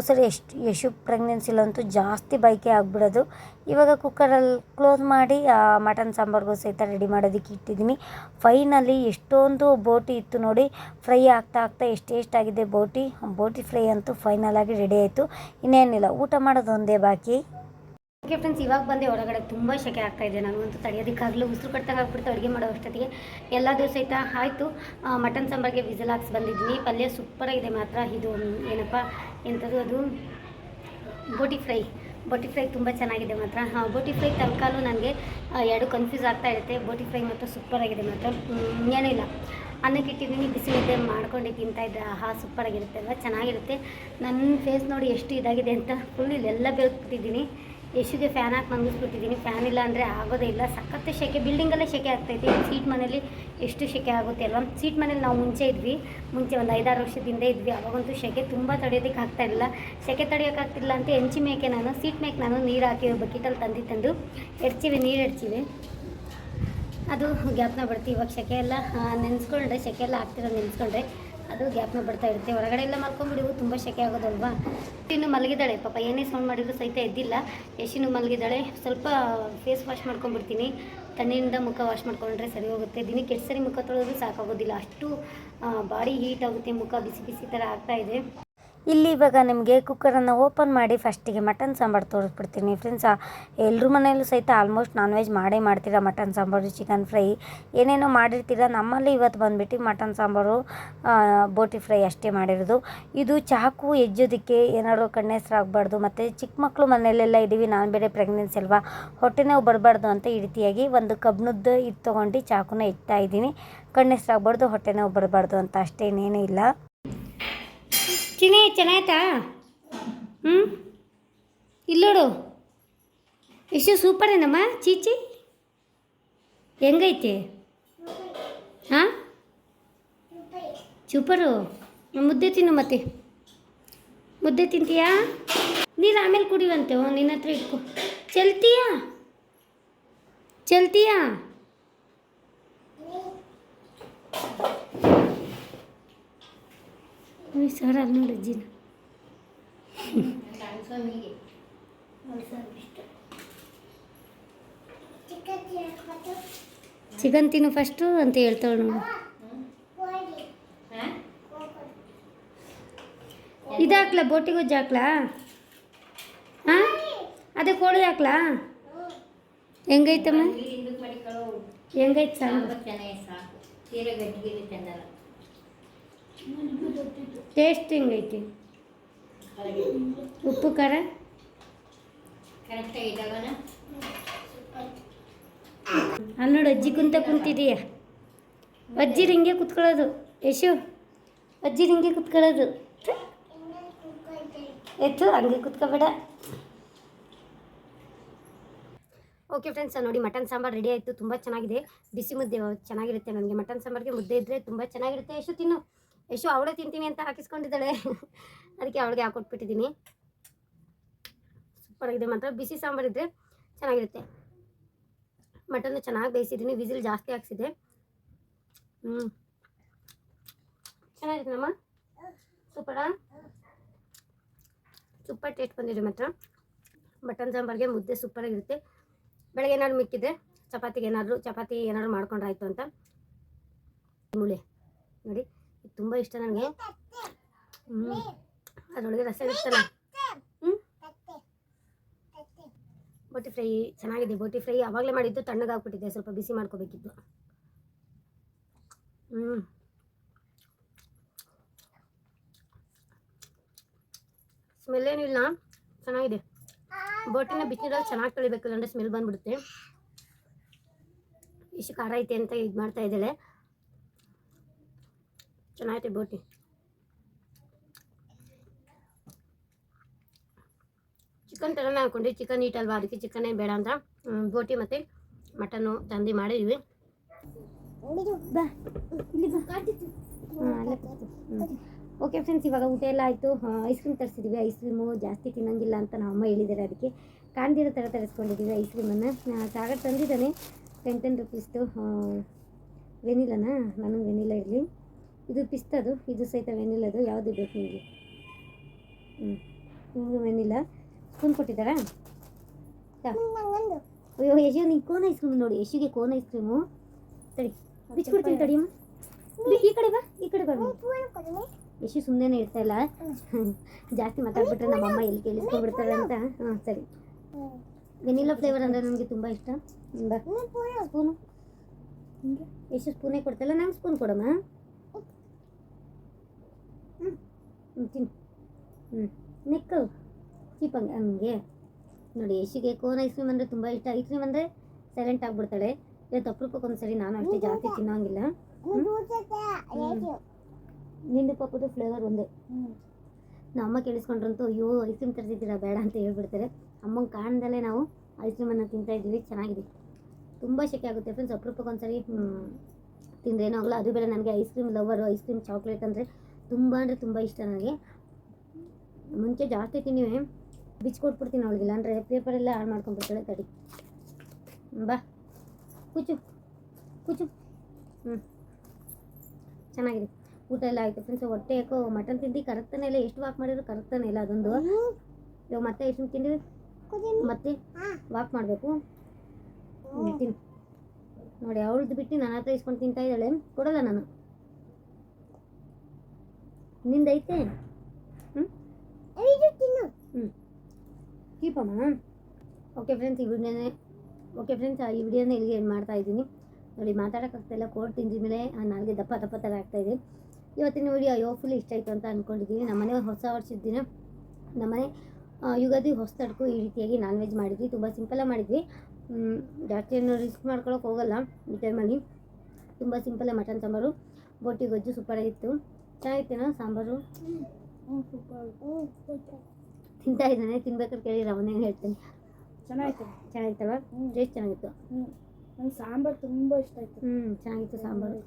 ಸರಿ ಎಷ್ಟು ಯಶು ಪ್ರೆಗ್ನೆನ್ಸಿಲಂತೂ ಜಾಸ್ತಿ ಬಯಕೆ ಆಗಿಬಿಡೋದು. ಇವಾಗ ಕುಕ್ಕರಲ್ಲಿ ಕ್ಲೋಸ್ ಮಾಡಿ ಮಟನ್ ಸಾಂಬಾರ್ಗೂ ಸಹಿತ ರೆಡಿ ಮಾಡೋದಕ್ಕೆ ಇಟ್ಟಿದ್ದೀನಿ. ಫೈನಲಿ ಎಷ್ಟೊಂದು ಬೋಟಿ ಇತ್ತು ನೋಡಿ. ಫ್ರೈ ಆಗ್ತಾ ಆಗ್ತಾ ಎಷ್ಟು ಎಷ್ಟೆಷ್ಟಾಗಿದೆ ಬೋಟಿ. ಬೋಟಿ ಫ್ರೈ ಅಂತೂ ಫೈನಲಾಗಿ ರೆಡಿ ಆಯಿತು. ಇನ್ನೇನಿಲ್ಲ, ಊಟ ಮಾಡೋದು ಒಂದೇ ಬಾಕಿ. ಓಕೆ ಫ್ರೆಂಡ್ಸ್ ಇವಾಗ ಬಂದೆ ಹೊರಗಡೆ ತುಂಬ ಶೆಕೆ ಆಗ್ತಾ ಇದೆ. ನನಗಂತೂ ತಡೆಯೋದಕ್ಕಾಗಲು ಉಸಿರು ಕಟ್ಟಂಗೆ ಆಗ್ಬಿಡ್ತು ಅಡುಗೆ ಮಾಡೋ ಅಷ್ಟೊತ್ತಿಗೆ. ಎಲ್ಲ ದಿವಸ ಸಹಿತ ಆಯಿತು. ಮಟನ್ ಸಾಂಬಾರಿಗೆ ವಿಸಲ್ ಹಾಕ್ಸಿ ಬಂದಿದ್ದೀನಿ ಪಲ್ಯ ಸೂಪರಾಗಿದೆ ಮಾತ್ರ. ಇದು ಏನಪ್ಪ ಎಂಥದ್ದು ಅದು? ಬೋಟಿ ಫ್ರೈ. ಬೋಟಿ ಫ್ರೈ ತುಂಬ ಚೆನ್ನಾಗಿದೆ ಮಾತ್ರ. ಬೋಟಿ ಫ್ರೈ ತಲ್ಕಾಲು ನನಗೆ ಎರಡು ಕನ್ಫ್ಯೂಸ್ ಆಗ್ತಾ ಇರುತ್ತೆ. ಬೋಟಿ ಫ್ರೈ ಮಾತ್ರ ಸೂಪರಾಗಿದೆ ಮಾತ್ರ. ಏನಿಲ್ಲ ಅನ್ನಕ್ಕೆ ಇಟ್ಟಿದ್ದೀನಿ ಬಿಸಿ ಮುದ್ದೆ ಮಾಡ್ಕೊಂಡು ತಿಂತಾ ಇದ್ದೆ. ಆಹಾ ಸೂಪರಾಗಿರುತ್ತೆ ಅಲ್ವಾ? ಚೆನ್ನಾಗಿರುತ್ತೆ. ನನ್ನ ಫೇಸ್ ನೋಡಿ ಎಷ್ಟು ಇದಾಗಿದೆ ಅಂತ ಫುಲ್ ಇಲ್ಲೆಲ್ಲ ಬೆಳ್ಬಿಟ್ಟಿದ್ದೀನಿ ಯಶುಗೆ ಫ್ಯಾನ್ ಹಾಕಿ ಮಂಗಿಸ್ಬಿಟ್ಟಿದ್ದೀನಿ. ಫ್ಯಾನ್ ಇಲ್ಲ ಅಂದರೆ ಆಗೋದೇ ಇಲ್ಲ. ಸಖತ್ತು ಸೆಕೆ ಬಿಲ್ಡಿಂಗಲ್ಲೇ ಶೆಕೆ ಆಗ್ತೈತೆ. ಸೀಟ್ ಮನೇಲಿ ಎಷ್ಟು ಸೆಕೆ ಆಗುತ್ತೆ ಅಲ್ವಾ? ಸೀಟ್ ಮನೇಲಿ ನಾವು ಮುಂಚೆ ಇದ್ವಿ. ಮುಂಚೆ ಒಂದು ಐದಾರು ವರ್ಷದಿಂದ ಇದ್ವಿ. ಅವಾಗಂತೂ ಸೆಕೆ ತುಂಬ ತಡೆಯೋದಕ್ಕೆ ಆಗ್ತಾ ಇರಲಿಲ್ಲ. ಶೆಕೆ ತಡೆಯೋಕ್ಕಾಗ್ತಿಲ್ಲ ಅಂತ ಹೆಂಚಿ ಮೇಕೆ ನಾನು ಸೀಟ್ ಮೇಕೆ ನಾನು ನೀರು ಹಾಕಿ ಬಕೆಟಲ್ಲಿ ತಂದು ತಂದು ಎಡ್ಚಿವಿ ನೀರು ಎಡ್ಚಿವಿ ಅದು ಗ್ಯಾಪ್ನ ಬಿಡ್ತೀವಿ ಇವಾಗ ಸೆಕೆ ಎಲ್ಲ ನೆನೆಸ್ಕೊಂಡ್ರೆ ಸೆಕೆ ಎಲ್ಲ ಆಗ್ತಿರೋದು ನೆನೆಸ್ಕೊಂಡ್ರೆ ಅದು ಗ್ಯಾಪ್ನ ಬಿಡ್ತಾ ಇರುತ್ತೆ. ಹೊರಗಡೆ ಎಲ್ಲ ಮಲ್ಕೊಂಡ್ಬಿಡಿವು ತುಂಬ ಶೆಕೆ ಆಗೋದಲ್ವಾ? ಇನ್ನು ಮಲಗಿದ್ದಾಳೆ. ಪಾಪ ಏನೇ ಸೌಂಡ್ ಮಾಡಿದ್ರು ಸಹಿತ ಎದ್ದಿಲ್ಲ. ಯಶಿನು ಮಲಗಿದ್ದಾಳೆ. ಸ್ವಲ್ಪ ಫೇಸ್ ವಾಶ್ ಮಾಡ್ಕೊಂಡ್ಬಿಡ್ತೀನಿ. ತಣ್ಣಿನಿಂದ ಮುಖ ವಾಶ್ ಮಾಡ್ಕೊಂಡ್ರೆ ಸರಿ ಹೋಗುತ್ತೆ. ದಿನಕ್ಕೆ ಎಷ್ಟು ಸರಿ ಮುಖ ತೊಳೆದ್ರೂ ಸಾಕಾಗೋದಿಲ್ಲ. ಅಷ್ಟು ಬಾಡಿ ಹೀಟ್ ಆಗುತ್ತೆ. ಮುಖ ಬಿಸಿ ಬಿಸಿ ಥರ ಇದೆ. ಇಲ್ಲಿ ಇವಾಗ ನಿಮಗೆ ಕುಕ್ಕರನ್ನು ಓಪನ್ ಮಾಡಿ ಫಸ್ಟಿಗೆ ಮಟನ್ ಸಾಂಬಾರು ತೋರಿಸ್ಬಿಡ್ತೀನಿ ಫ್ರೆಂಡ್ಸ್ ಎಲ್ಲರೂ ಮನೆಯಲ್ಲೂ ಸಹಿತ ಆಲ್ಮೋಸ್ಟ್ ನಾನ್ ವೆಜ್ ಮಾಡೇ ಮಾಡ್ತೀರಾ ಮಟನ್ ಸಾಂಬಾರು ಚಿಕನ್ ಫ್ರೈ ಏನೇನೋ ಮಾಡಿರ್ತೀರ? ನಮ್ಮಲ್ಲಿ ಇವತ್ತು ಬಂದುಬಿಟ್ಟು ಮಟನ್ ಸಾಂಬಾರು ಬೋಟಿ ಫ್ರೈ ಅಷ್ಟೇ ಮಾಡಿರೋದು. ಇದು ಚಾಕು ಎಜ್ಜೋದಕ್ಕೆ ಏನಾದ್ರು ಕಣ್ಣೆಸ್ರಾಗಬಾರ್ದು ಮತ್ತು ಚಿಕ್ಕ ಮಕ್ಕಳು ಮನೆಯಲ್ಲೆಲ್ಲ ಇದ್ದೀವಿ ನಾನು ಬೇರೆ ಪ್ರೆಗ್ನೆನ್ಸಿ ಅಲ್ವಾ? ಹೊಟ್ಟೆ ನೋವು ಬರಬಾರ್ದು ಅಂತ ಈ ರೀತಿಯಾಗಿ ಒಂದು ಕಬ್ಬಿಣದ್ದು ಇದು ತೊಗೊಂಡು ಚಾಕುನ ಇಡ್ತಾ ಇದ್ದೀನಿ. ಕಣ್ಣೆಸ್ರಾಗಬಾರ್ದು ಹೊಟ್ಟೆ ನೋವು ಬರಬಾರ್ದು ಅಂತ ಅಷ್ಟೇನೇನೂ ಇಲ್ಲ. ಚಿನಿ ಚೆನ್ನಾಯ್ತಾ? ಹ್ಞೂ ಇಲ್ಲೋಡು ಎಷ್ಟು ಸೂಪರ್ ಏನಮ್ಮ? ಚೀಚಿ ಹೆಂಗೈತೆ? ಹಾಂ? ಸೂಪರು ಮುದ್ದೆ ತಿನ್ನು ಮತ್ತೆ. ಮುದ್ದೆ ತಿಂತೀಯಾ? ನೀರು ಆಮೇಲೆ ಕುಡಿವಂತೆ ಓ ನಿನ್ನ ಹತ್ರ ಇಟ್ಕೊ. ಚಲ್ತೀಯಾ? ಚಲ್ತೀಯಾ? ಸರ್ ಅಲ್ಲಿ ನೋಡಿ ಅಜ್ಜಿನ ಚಿಕನ್ ತಿನ್ನು ಫಸ್ಟು ಅಂತ ಹೇಳ್ತಾಳೆ ನೋಡು. ಇದು ಹಾಕ್ಲಾ ಬೋಟಿ ಗೊಜ್ಜು ಹಾಕ್ಲಾ? ಹಾಂ? ಅದೇ ಕೋಳಿ ಹಾಕ್ಲಾ? ಹೆಂಗೈತಮ್ಮ? ಹೆಂಗೈತೆ ಸಾಕು ಟೇಸ್ಟ್ ಹೆಂಗೈತಿ ಉಪ್ಪು ಖಾರ? ಅಲ್ಲಿ ನೋಡು ಅಜ್ಜಿ ಕುಂತ ಕುಂತಿದೀಯ. ಅಜ್ಜಿ ಹಿಂಗೆ ಕುತ್ಕೊಳ್ಳೋದು. ಯಶು ಅಜ್ಜಿ ಹಿಂಗೆ ಕುತ್ಕೊಳ್ಳೋದು. ಎತ್ತು ಹಂಗೆ ಕುತ್ಕೋಬೇಡ. ಓಕೆ ಫ್ರೆಂಡ್ಸ್ ನೋಡಿ ಮಟನ್ ಸಾಂಬಾರು ರೆಡಿ ಆಯಿತು. ತುಂಬ ಚೆನ್ನಾಗಿದೆ. ಬಿಸಿ ಮುದ್ದೆ ಚೆನ್ನಾಗಿರುತ್ತೆ. ನನಗೆ ಮಟನ್ ಸಾಂಬಾರಿಗೆ ಮುದ್ದೆ ಇದ್ದರೆ ತುಂಬ ಚೆನ್ನಾಗಿರುತ್ತೆ. ಯಶು ತಿನ್ನು. ಯಶು ಅವಳೇ ತಿಂತೀನಿ ಅಂತ ಹಾಕಿಸ್ಕೊಂಡಿದ್ದಾಳೆ. *laughs* ಅದಕ್ಕೆ ಅವಳಿಗೆ ಹಾಕೊಟ್ಬಿಟ್ಟಿದ್ದೀನಿ ಸೂಪರ್ ಆಗಿದೆ ಮಾತ್ರ. ಬಿಸಿ ಸಾಂಬಾರು ಇದ್ರೆ ಚೆನ್ನಾಗಿರುತ್ತೆ. ಮಟನ್ನು ಚೆನ್ನಾಗಿ ಬೇಯಿಸಿದ್ದೀನಿ. ವಿಸಿಲ್ ಜಾಸ್ತಿ ಹಾಕ್ಸಿದೆ. ಹ್ಞೂ ಚೆನ್ನಾಗಿರುತ್ತೆ ನಮ್ಮ ಸೂಪರಾ? ಸೂಪರ್ ಟೇಸ್ಟ್ ಬಂದಿದೆ ಮಾತ್ರ. ಮಟನ್ ಸಾಂಬಾರಿಗೆ ಮುದ್ದೆ ಸೂಪರಾಗಿರುತ್ತೆ ಬೆಳಗ್ಗೆ ಏನಾದ್ರು ಮಿಕ್ಕಿದ್ರೆ ಚಪಾತಿಗೆ ಏನಾದರೂ, ಚಪಾತಿ ಏನಾದ್ರು ಮಾಡ್ಕೊಂಡ್ರಾಯ್ತು ಅಂತ. ಮೂಳೆ. ನೋಡಿ. ತುಂಬ ಇಷ್ಟ ನನಗೆ. ಹ್ಞೂ ಅದರೊಳಗೆ ರಸ ಇರ್ತಲ್ಲ ಹ್ಞೂ ಬೋಟಿ ಫ್ರೈ ಚೆನ್ನಾಗಿದೆ. ಬೋಟಿ ಫ್ರೈ ಆವಾಗಲೇ ಮಾಡಿದ್ದು ತಣ್ಣಗಾಗ್ಬಿಟ್ಟಿದೆ ಸ್ವಲ್ಪ ಬಿಸಿ ಮಾಡ್ಕೋಬೇಕಿತ್ತು. ಹ್ಞೂ ಸ್ಮೆಲ್ ಏನಿಲ್ಲ ಚೆನ್ನಾಗಿದೆ. ಬೋಟಿನ ಬಿಸಿನೀರಲ್ಲಿ ಚೆನ್ನಾಗಿ ತೊಳಿಬೇಕು ಅಂದರೆ ಸ್ಮೆಲ್ ಬಂದ್ಬಿಡುತ್ತೆ. ಇಷ್ಟು ಖಾರ ಐತೆ ಅಂತ ಇದು ಮಾಡ್ತಾ ಇದ್ದಾಳೆ. ಚೆನ್ನಾಗೈತೆ ಬೋಟಿ. ಚಿಕನ್ ಥರನೇ ಹಾಕ್ಕೊಂಡ್ವಿ ಚಿಕನ್ ಅಲ್ವಾ? ಅದಕ್ಕೆ ಚಿಕನ್ನೇ ಬೇಡ ಅಂತ. ಬೋಟಿ ಮತ್ತು ಮಟನ್ನು ತಂದು ಮಾಡಿದ್ವಿ. ಓಕೆ ಫ್ರೆಂಡ್ಸ್ ಇವಾಗ ಊಟ ಎಲ್ಲ ಆಯಿತು. ಐಸ್ ಕ್ರೀಮ್ ತರಿಸಿದ್ವಿ. ಐಸ್ ಕ್ರೀಮು ಜಾಸ್ತಿ ತಿನ್ನಂಗಿಲ್ಲ ಅಂತ ನಮ್ಮ ಅಮ್ಮ ಹೇಳಿದ್ದಾರೆ ಅದಕ್ಕೆ. ಕಾಣ್ದಿರೋ ಥರ ತರಿಸ್ಕೊಂಡಿದ್ದೀವಿ ಐಸ್ ಕ್ರೀಮನ್ನು ಸಾಗರ್ ತಂದಿದ್ದಾನೆ. ಟೆನ್ ಟೆನ್ ರುಪೀಸ್ದು ವೆನಿಲನಾ? ನನಗೆ ವೆನಿಲ ಇರಲಿ. ಇದು ಪಿಸ್ತದು, ಇದು ಸಹಿತ ವೆನಿಲ್ಲದು ಯಾವುದು ಬೇಕು ನಿಮಗೆ? ಹ್ಞೂ ನಿಮಗೆ ವೆನಿಲ್ಲ ಸ್ಪೂನ್ ಕೊಟ್ಟಿದ್ದಾರಾ. ಅಯ್ಯೋ, ಯಶು ನಿಂಗೆ ಕೋನ್ ಐಸ್ ಕ್ರೀಮ್ ನೋಡಿ. ಯಶುಗೆ ಕೋನ್ ಐಸ್ ಕ್ರೀಮು. ತಡಿ. ಬಿಚ್ಕೊಡ್ತೀನಿ ತಡಿಯಮ್ಮ ಅಮ್ಮ. ಈ ಕಡೆ ಬಾ, ಈ ಕಡೆ ಬಾ. ಯಶು ಸುಮ್ಮನೆ ಇರ್ತಾ ಇಲ್ಲ. ಜಾಸ್ತಿ ಮಾತಾಡ್ಬಿಟ್ರೆ ನಮ್ಮ ಅಮ್ಮ ಎಲ್ಲಿ ಕೇಳಿಸ್ಕೊಂಡ್ಬಿಡ್ತಾರೆ ಅಂತ. ಹಾಂ, ಸರಿ. ವೆನಿಲಾ ಫ್ಲೇವರ್ ಅಂದರೆ ನನಗೆ ತುಂಬ ಇಷ್ಟ. ಬಾ. ಸ್ಪೂನು. ಎಷ್ಟು ಸ್ಪೂನೇ ಕೊಡ್ತಲ್ಲ, ನಂಗೆ ಸ್ಪೂನ್ ಕೊಡಮ್ಮ. ತಿನ್ನು ಹ್ಞೂ ನೆಕ್ಕು ಚೀಪ್ ಹಂಗೆ ನೋಡಿ ಯಶಿಗೆ ಕೋನ್ ಐಸ್ ಕ್ರೀಮ್ ಅಂದರೆ ತುಂಬ ಇಷ್ಟ. ಐಸ್ ಕ್ರೀಮ್ ಅಂದರೆ ಸೈಲೆಂಟ್ ಆಗಿಬಿಡ್ತಾಳೆ. ಇವತ್ತು ಅಪರೂಪಕ್ಕೆ ಒಂದ್ಸರಿ ನಾನು ಅಷ್ಟೇ ಜಾಸ್ತಿ ತಿನ್ನೋಂಗಿಲ್ಲ. ನಿಂದು ಪಾಪದ ಫ್ಲೇವರ್ ಒಂದೇ. ನಮ್ಮ ಅಮ್ಮ ಕೇಳಿಸ್ಕೊಂಡ್ರಂತೂ ಅಯ್ಯೋ ಐಸ್ ಕ್ರೀಮ್ ತರಿಸಿದ್ದೀರಾ? ಬೇಡ ಅಂತ ಹೇಳ್ಬಿಡ್ತಾರೆ. ಅಮ್ಮಂಗೆ ಕಾಣ್ದಲ್ಲೇ ನಾವು ಐಸ್ ಕ್ರೀಮನ್ನು ತಿಂತಾ ಇದ್ದೀವಿ. ಚೆನ್ನಾಗಿದೆ. ತುಂಬ ಶೆಕೆ ಆಗುತ್ತೆ. ಫ್ರೆಂಡ್ಸ್ ತಿಂದ್ರೆ ಏನೋ ಆಗಲ್ಲ. ಅದು ಬೇಡ ನನಗೆ ice cream lover ice cream chocolate ಅಂದರೆ ತುಂಬ ಅಂದರೆ ತುಂಬ ಇಷ್ಟ ನನಗೆ ಮುಂಚೆ ಜಾಸ್ತಿ ತಿನ್ನಿವೆ ಬಿಚ್ಕೊಟ್ಬಿಡ್ತೀನಿ ಅವಳಿಗೆ ಇಲ್ಲಾಂದರೆ ಪೇಪರೆಲ್ಲ ಹಾಳು ಮಾಡ್ಕೊಂಡ್ಬಿಡ್ತಾಳೆ ತಡಿ. ಬಾ. ಕೂಚು. ಕೂಚು. ಹ್ಞೂ ಚೆನ್ನಾಗಿದೆ. ಊಟ ಎಲ್ಲ ಆಯಿತು ಫ್ರೆಂಡ್ಸ್ ಹೊಟ್ಟೆ ಯಾಕೋ ಮಟನ್ ತಿಂದು ಕರಗ್ತಾನೆ ಇಲ್ಲ. ಎಷ್ಟು ವಾಕ್ ಮಾಡಿದ್ರು ಕರಗ್ತಾನೆ ಇಲ್ಲ ಅದೊಂದು. ಇವಾಗ ಮತ್ತೆ ಎಷ್ಟು ತಿಂದಿವಿ ಮತ್ತೆ ವಾಕ್ ಮಾಡಬೇಕು. ತಿನ್ನು. ನೋಡಿ ಅವಳದ್ದು ಬಿಟ್ಟು ನನ್ನ ಹತ್ರ ಇಸ್ಕೊಂಡು ತಿಂತಾ ಇದ್ದಾಳೆ. ಕೊಡಲ್ಲ ನಾನು. ನಿಂದೈತೆ? ಹ್ಞೂ ಹ್ಞೂ ಕೀಪಮ್ಮ. ಓಕೆ ಫ್ರೆಂಡ್ಸ್ ಈ ವಿಡಿಯೋನೇ ಓಕೆ ಫ್ರೆಂಡ್ಸ್ ಈ ವಿಡಿಯೋನ ಇಲ್ಲಿಗೆ ಏನು ಮಾಡ್ತಾ ಇದ್ದೀನಿ. ನೋಡಿ ಮಾತಾಡೋಕ್ಕಾಗ್ತಾಯಿಲ್ಲ ಕೋಡ್ ತಿಂದಿದ್ಮೇಲೆ ಆ ನಾಲ್ಗೆ ದಪ್ಪ ದಪ್ಪ ಥರ ಆಗ್ತಾಯಿದೆ ಇವತ್ತಿನ ವಿಡಿಯೋ ಯೋಫುಲ್ ಇಷ್ಟ ಆಯಿತು ಅಂತ ಅಂದ್ಕೊಂಡಿದ್ದೀನಿ ನಮ್ಮನೆ ಹೊಸ ವರ್ಷದ ದಿನ ನಮ್ಮನೆ ಮನೆ ಯುಗಾದಿ ತಡ್ಕು ಈ ರೀತಿಯಾಗಿ ನಾನ್ ವೆಜ್ ಮಾಡಿದ್ವಿ ತುಂಬ ಸಿಂಪಲ್ಲಾಗಿ ಮಾಡಿದ್ವಿ. ಜಾಸ್ತಿ ಏನು ರಿಸ್ಕ್ ಮಾಡ್ಕೊಳಕ್ಕೆ ಹೋಗಲ್ಲ ಈ ಟೈಮಲ್ಲಿ ತುಂಬ ಸಿಂಪಲ್ ಮಟನ್ ಸಾಂಬಾರು ಬೋಟಿ ಗೊಜ್ಜು ಸೂಪರಾಗಿತ್ತು ಚೆನ್ನಾಗಿತ್ತೇನೋ ಸಾಂಬಾರು? ತಿಂತಾ ಇದ್ದಾನೆ ತಿನ್ಬೇಕಾದ್ರೆ ಕೇಳಿದ್ರೆ ಅವನೇನು ಹೇಳ್ತಾನೆ. ಚೆನ್ನಾಗಿತ್ತು. ಚೆನ್ನಾಗಿತ್ತಲ್ಲ ಟೇಸ್ಟ್ ಚೆನ್ನಾಗಿತ್ತು. ನಂಗೆ ಸಾಂಬಾರು ತುಂಬ ಇಷ್ಟ ಆಯ್ತು. ಹ್ಞೂ ಚೆನ್ನಾಗಿತ್ತು ಸಾಂಬಾರು.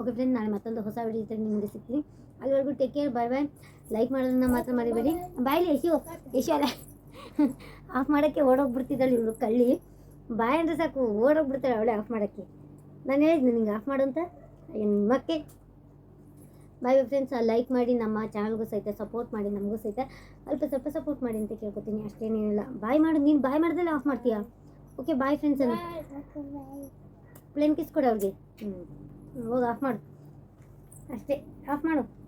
ಓಕೆ ಫ್ರೆಂಡ್ ನಾಳೆ ಮತ್ತೊಂದು ಹೊಸ ವಿಡಿಯೋ ಜೊತೆ ನಿಮಗೆ ಸಿಗ್ತೀನಿ ಅಲ್ಲಿವರೆಗೂ take care bye bye like ಮಾಡೋದನ್ನ ಮಾತ್ರ ಮರಿಬೇಡಿ. ಬಾಯ್ಲಿ ಯಶು ಯಶು ಅಲ್ಲ. *laughs* ಆಫ್ ಮಾಡೋಕ್ಕೆ ಓಡೋಗ್ಬಿಡ್ತಿದ್ದಾಳೆ ಇವಳು ಕಳ್ಳಿ. ಬಾಯ್ ಅಂದರೆ ಸಾಕು ಓಡೋಗ್ಬಿಡ್ತಾಳೆ ಅವಳೆ ಆಫ್ ಮಾಡೋಕ್ಕೆ. ನಾನು ಹೇಳಿದ್ದೆ ನಿಂಗೆ ಆಫ್ ಮಾಡು ಅಂತ? ನಿಮ್ಮಕ್ಕೆ ಬಾಯ್ ಫ್ರೆಂಡ್ಸ್ ಲೈಕ್ ಮಾಡಿ ನಮ್ಮ ಚಾನಲ್ಗೂ ಸಹಿತ ಸಪೋರ್ಟ್ ಮಾಡಿ ನಮಗೂ ಸಹಿತ ಅಲ್ಪ ಸ್ವಲ್ಪ ಸಪೋರ್ಟ್ ಮಾಡಿ ಅಂತ ಕೇಳ್ಕೊತೀನಿ ಅಷ್ಟೇನೇನಿಲ್ಲ ಬಾಯ್ ಮಾಡು ನೀನು ಬಾಯ್ ಮಾಡಿದ್ರೆ ಆಫ್ ಮಾಡ್ತೀಯಾ? ಓಕೆ ಬಾಯ್ ಫ್ರೆಂಡ್ಸ್ ಅನ್ನ. ಪ್ಲೇನ್ ಕಿಸ್ ಕೊಡು ಅವ್ರಿಗೆ. ಹ್ಞೂ ಹೋಗಿ ಆಫ್ ಮಾಡು. ಅಷ್ಟೇ ಆಫ್ ಮಾಡು.